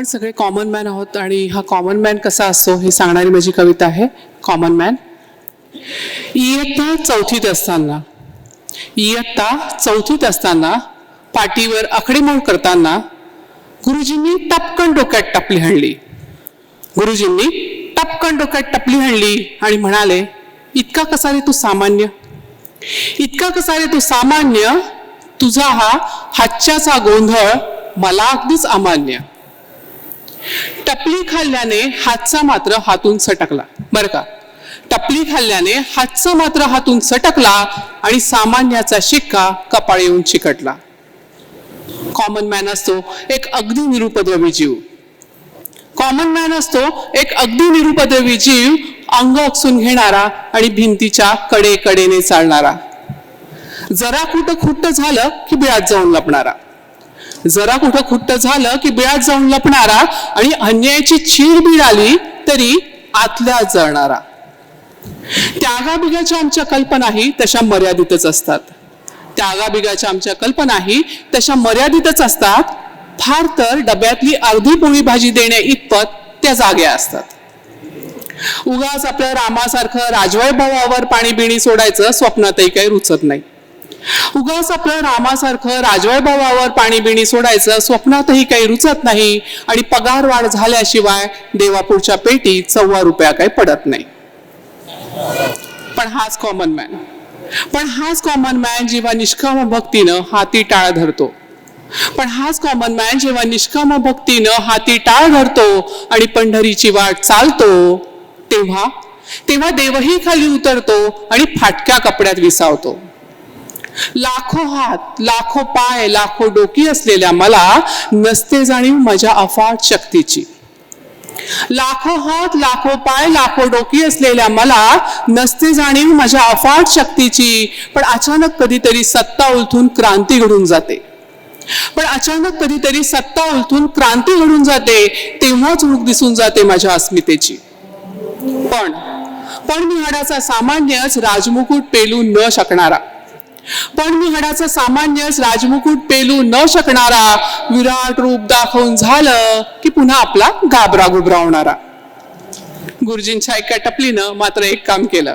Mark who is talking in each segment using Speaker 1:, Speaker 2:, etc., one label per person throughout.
Speaker 1: आपण सगळे common man आहोत आणि हा कॉमन मॅन कसा असतो हे सांगणारी माझी कविता आहे कॉमन मॅन इयत्ता चौथीत असताना इयत्ता चौथीत असताना पाठीवर आकडेमोड करताना गुरुजींनी टपकन डोक्यात टपली हाणली. गुरुजींनी टपकन डोक्यात टपली हाणली आणि म्हणाले इतका कसा रे तू सामान्य? इतका कसा रे तू सामान्य? तुझा हा हातच्याचा गोंधळ मला अगदीच अमान्य. टपली खाल्ल्याने हातचा मात्र हातून सटकला. बरं का? टपली खाल्ल्याने हातचा मात्र हातून सटकला आणि सामान्याचा शिक्का कपाळ येऊन चिकटला. कॉमन मॅन असतो एक अगदी निरुपद्रवी जीव. कॉमन मॅन असतो एक अगदी निरुपद्रवी जीव अंग अकसून घेणारा आणि भिंतीच्या कडे कडेने चालणारा. जरा कुठं खुट्ट झालं की बिळात जाऊन लपणारा. जरा कुठं खुट्ट झालं की बिळात जाऊन लपणारा आणि अन्यायाची चीड बीड आली तरी आतल्या जळणारा. त्यागाबिगाच्या आमच्या कल्पनाही तशा मर्यादितच असतात. त्यागाबिगाच्या आमच्या कल्पनाही तशा मर्यादितच असतात. फार तर डब्यातली अर्धी पोळी भाजी देण्या इतपत त्या जाग्या असतात. उगाच आपल्या रामासारखं राजवळ भावावर पाणी बिणी सोडायचं स्वप्नातही काही रुचत नाही. उगाच आपलं रामासारखं राजवळ भावावर पाणी बिणी सोडायचं स्वप्नातही काही रुचत नाही आणि पगार वाढ झाल्याशिवाय देवापूरच्या पेटीत चव्वा रुपया काही पडत नाही. पण हाच कॉमन मॅन पण हाच कॉमन मॅन जेव्हा निष्काम भक्तीनं हाती टाळ धरतो. पण हाच कॉमन मॅन जेव्हा निष्काम भक्तीनं हाती टाळ धरतो आणि पंढरीची वाट चालतो तेव्हा तेव्हा देवही खाली उतरतो आणि फाटक्या कपड्यात विसावतो. लाखो हात लाखो पाय लाखो डोकी असलेल्या मला नसते जाणीव माझ्या अफाट शक्तीची. लाखो हात लाखो पाय लाखो डोकी असलेल्या मला नसते जाणीव माझ्या अफाट शक्तीची. पण अचानक कधीतरी सत्ता उलथून क्रांती घडून जाते. पण अचानक कधीतरी सत्ता उलथून क्रांती घडून जाते तेव्हाच रूप दिसून जाते माझ्या अस्मितेची. पण पण मी हाडाचा सामान्यच राजमुकुट पेलू न शकणारा. पण मी हाडाचा सामान्यच राजमुकुट पेलू न शकणारा विराट रूप दाखवून झालं की पुन्हा आपला घाबरा गुबरावणारा. गुरुजींच्या एका टपलीनं मात्र एक काम केलं.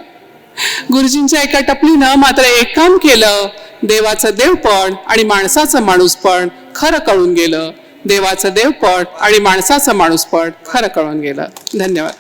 Speaker 1: गुरुजींच्या एका टपलीनं मात्र एक काम केलं. देवाचं देवपण आणि माणसाचं माणूसपण खरं कळून गेलं. देवाचं देवपण आणि माणसाचं माणूसपण खरं कळून गेलं. धन्यवाद.